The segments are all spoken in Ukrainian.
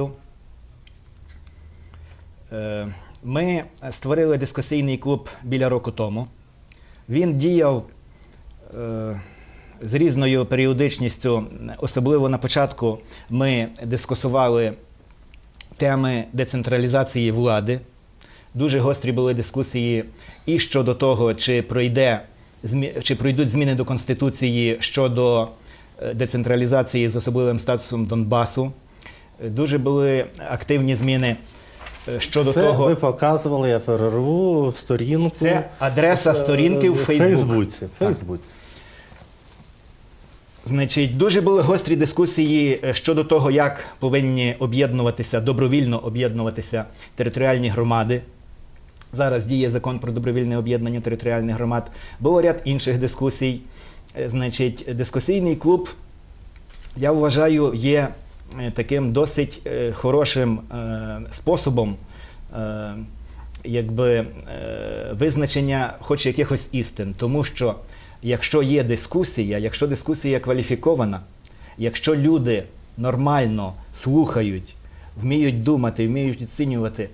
місту. Е, Ми створили дискусійний клуб біля року тому. Він діяв е, з різною періодичністю. Особливо на початку ми дискусували теми децентралізації влади. Дуже гострі були дискусії і щодо того, чи пройде чи пройдуть зміни до Конституції щодо е, децентралізації з особливим статусом Донбасу. Дуже були активні зміни е, щодо Це того. ви показували, я перерву сторінку. Це адреса Е, сторінки в Фейсбуці. Фейсбуці. Значить, дуже були гострі дискусії е, щодо того, як повинні об'єднуватися, добровільно об'єднуватися територіальні громади. Зараз діє закон про добровільне об'єднання територіальних громад. Було ряд інших дискусій. Значить, дискусійний клуб, я вважаю, є таким досить е, хорошим е, способом е, якби, е, визначення хоч якихось істин. Тому що якщо є дискусія, якщо дискусія кваліфікована, якщо люди нормально слухають, вміють думати, вміють оцінювати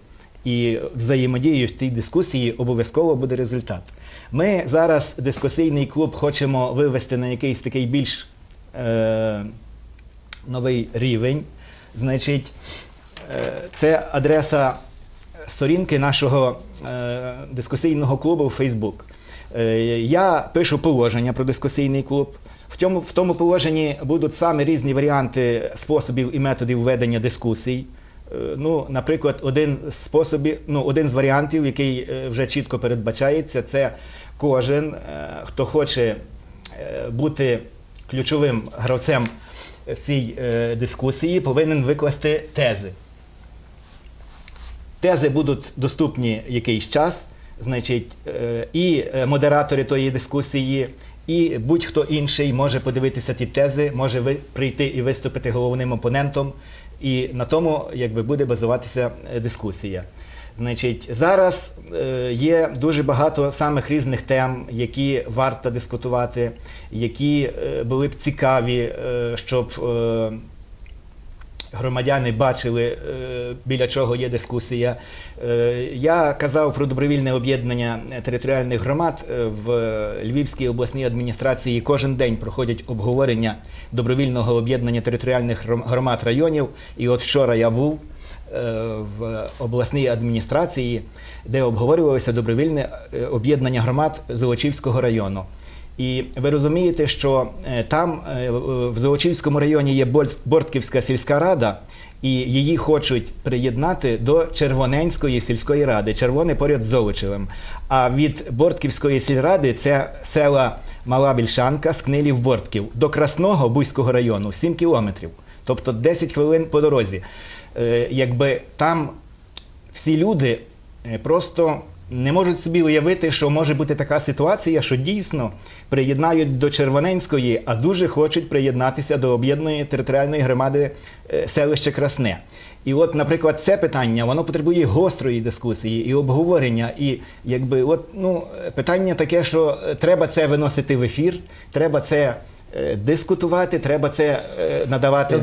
і взаємодіють в тій дискусії, обов'язково буде результат. Ми зараз дискусійний клуб хочемо вивести на якийсь такий більш е, новий рівень. Значить, е, це адреса сторінки нашого е, дискусійного клубу в Facebook. Е, я пишу положення про дискусійний клуб. В тому, в тому положенні будуть саме різні варіанти способів і методів ведення дискусій. Ну, наприклад, один з способів, ну, один з варіантів, який вже чітко передбачається, це кожен, хто хоче бути ключовим гравцем в цій е, дискусії, повинен викласти тези. Тези будуть доступні якийсь час, значить, е, і е, модератори тої дискусії, і будь-хто інший може подивитися ті тези, може прийти і виступити головним опонентом, і на тому якби, буде базуватися дискусія. Значить, зараз е, є дуже багато самих різних тем, які варто дискутувати, які е, були б цікаві, е, щоб е, громадяни бачили, е, біля чого є дискусія. Е, Я казав про добровільне об'єднання територіальних громад Е, в Львівській обласній адміністрації. Кожен день проходять обговорення добровільного об'єднання територіальних гром- громад районів. І от вчора я був в обласній адміністрації, де обговорювалося добровільне об'єднання громад Золочівського району. І ви розумієте, що е, там е, в- Золочівському районі є Бортківська сільська рада, і її хочуть приєднати до Червоненської сільської ради. Червоне поряд з Золочевим. А від Бортківської сільради це села Мала Більшанка, Скнилів, Бортків. До Красного Буйського району 7 кілометрів, тобто 10 хвилин по дорозі. Е, Якби там всі люди просто не можуть собі уявити, що може бути така ситуація, що дійсно приєднають до Червоненської, а дуже хочуть приєднатися до об'єднаної територіальної громади е, селище Красне. І от, наприклад, це питання воно потребує гострої дискусії і обговорення. І якби от ну питання таке, що е, треба це виносити в ефір, треба це е, дискутувати, треба це надавати.